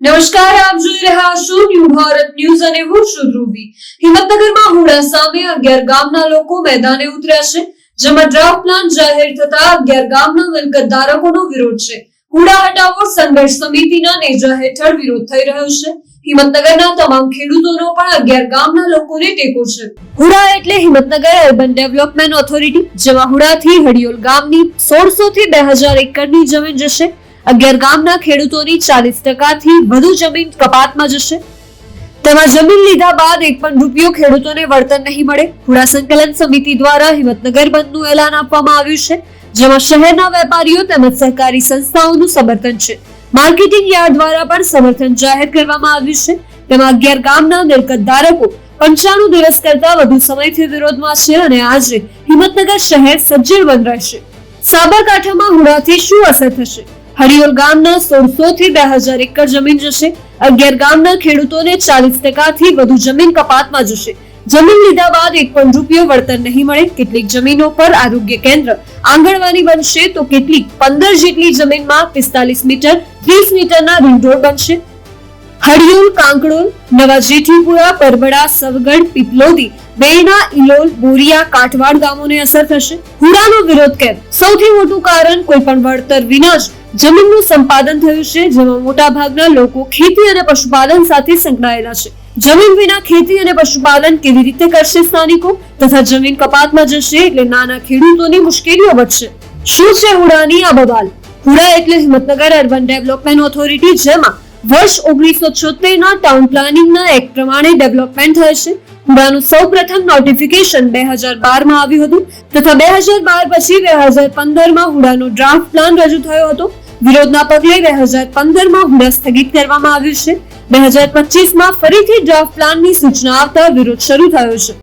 નમસ્કાર, આપ જોઈ રહ્યા છો ન્યૂ ભારત ન્યૂઝ અને હું છું ધ્રુવી. હિંમતનગરમાં હુડા સામે અગિયાર ગામના લોકો મેદાને ઉતર્યા છે, જેમાં ડ્રાફ્ટ પ્લાન જાહેર થતા અગિયાર ગામના મિલકત ધારકોનો વિરોધ છે. હુડા હટાવો સંઘર્ષ સમિતિના નેજા હેઠળ વિરોધ થઈ રહ્યો છે. હિંમતનગરના તમામ ખેડૂતોનો પણ અગિયાર ગામના લોકોને ટેકો છે. હુડા એટલે હિંમતનગર અર્બન ડેવલપમેન્ટ ઓથોરિટી, જેમાં હુડાથી હડિયોલ ગામની સોળસો થી બે હજાર એકરની જમીન જશે. અગિયાર ગામના ખેડૂતોની ચાલીસ ટકાથી વધુ જમીન કપાતમાં જશે. તેમાં જમીન લીધા બાદ એક પણ રૂપિયો ખેડૂતોને વળતર નહીં મળે. ખુડા સંકલન સમિતિ દ્વારા હિંમતનગર બંધનું એલાન આપવામાં આવ્યું છે, જેમાં શહેરના વેપારીઓ તેમજ સહકારી સંસ્થાઓનું સમર્થન છે. માર્કેટિંગ યાર્ડ દ્વારા પણ સમર્થન જાહેર કરવામાં આવ્યું છે. તેમાં અગિયાર ગામના મિલકત ધારકો પંચાણું દિવસ કરતા વધુ સમયથી વિરોધમાં છે અને આજે હિંમતનગર શહેર સજ્જડ બંધ રહેશે. સાબરકાંઠામાં હુડાથી શું અસર થશે? હરિયોલ ગામના સોળસો થી બે હજાર એકર જમીન જશે. અગિયાર ગામના ખેડૂતોને ચાલીસ ટકાથી વધુ જમીન કપાતમાં જશે. જમીન લીધા બાદ એક પણ રૂપિયો વળતર નહીં મળે. કેટલીક જમીનો પર આરોગ્ય કેન્દ્ર આંગણવાડી બનશે તો કેટલીક પંદર જેટલી જમીનમાં પિસ્તાલીસ મીટર, ત્રીસ મીટરના રિંગ રોડ બનશે. હરિયોલ કાંકડોલ નવા જેઠીપુરા, પરબડા સવગઢ પીપલોદી બેરણા ઇલોલ બોરિયા કાઠવાડ ગામોને અસર થશે. હુડાનો વિરોધ કેમ? સૌથી મોટું કારણ કોઈ પણ વળતર વિના જ જમીનનું સંપાદન થયું છે, જેમાં મોટા ભાગના લોકો ખેતી અને પશુપાલન સાથે સંકળાયેલા છે. જમીન વિના ખેતી અને પશુપાલન કેવી રીતે કરશે સ્થાનિકો? તથા જમીન કપાતમાં જશે એટલે નાના ખેડૂતોની મુશ્કેલીઓ વધશે. શું છે હુડાની આ બબાલ હુડા એટલે હિંમતનગર અર્બન ડેવલપમેન્ટ ઓથોરિટી જેમાં વર્ષ ઓગણીસો છોતેર ના ટાઉન પ્લાનિંગના એક્ટ પ્રમાણે ડેવલપમેન્ટ થાય છે. હુડાનું સૌ પ્રથમ નોટિફિકેશન બે હજાર બારમાં આવ્યું હતું. તથા બે હજાર બાર પછી બે હજાર પંદરમાં હુડાનો ડ્રાફ્ટ પ્લાન રજૂ થયો હતો. વિરોધના પગલે બે હજાર પંદરમાં હુડા સ્થગિત કરવામાં આવ્યું છે. બે હજાર પચીસમાં ફરીથી ડ્રાફ્ટ પ્લાનની સૂચના આવતા વિરોધ શરૂ થયો છે.